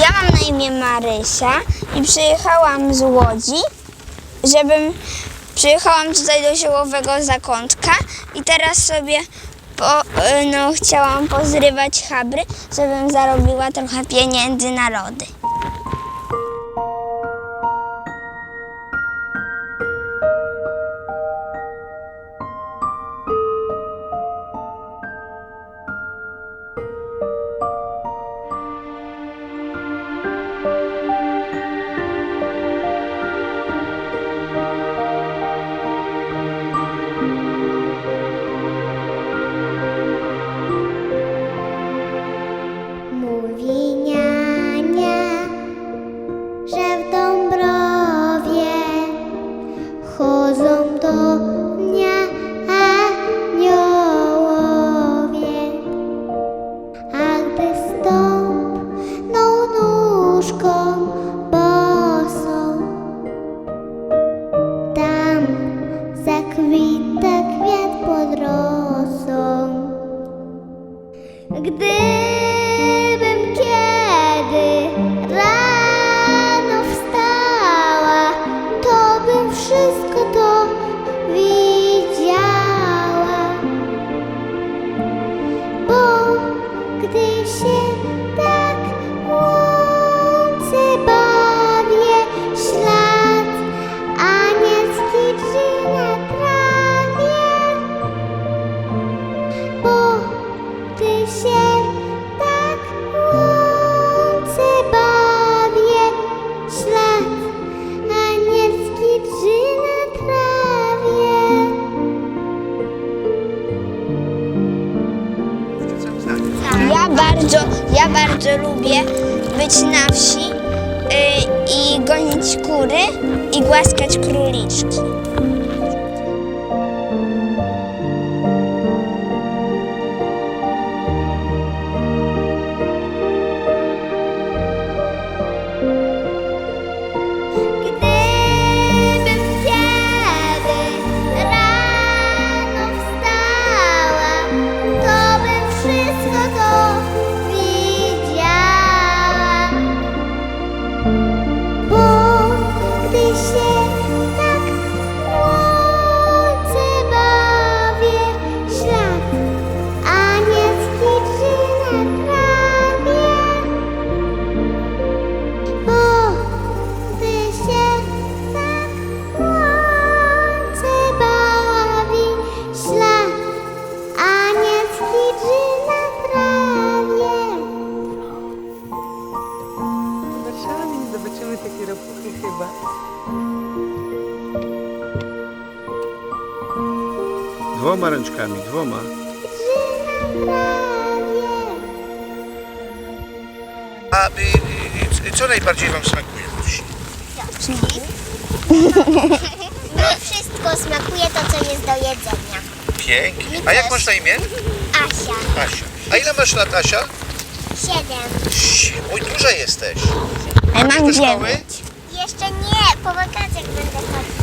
Ja mam na imię Marysia i przyjechałam z Łodzi, żebym przyjechałam tutaj do ziołowego zakątka i teraz sobie po, no, chciałam pozrywać chabry, żebym zarobiła trochę pieniędzy na lody. Gdybym kiedy rano wstała, to bym wszystko to widziała. Bo gdy się się tak łące bawię, ślad anielski drzy na trawie. Ja bardzo, ja bardzo lubię być na wsi y, i gonić kury i głaskać króliczki. Zobaczymy takiej ropuchy chyba. Dwoma ręczkami, dwoma. A y, y, co najbardziej Wam smakuje w wsi? No wszystko smakuje to, co jest do jedzenia. Pięknie. A jak masz na imię? Asia, Asia. A ile masz lat, Asia? Siedem. Sie- Oj, duża jesteś. A ja mam szkoły? dziewięć. Jeszcze nie, po wakacjach będę chodzić.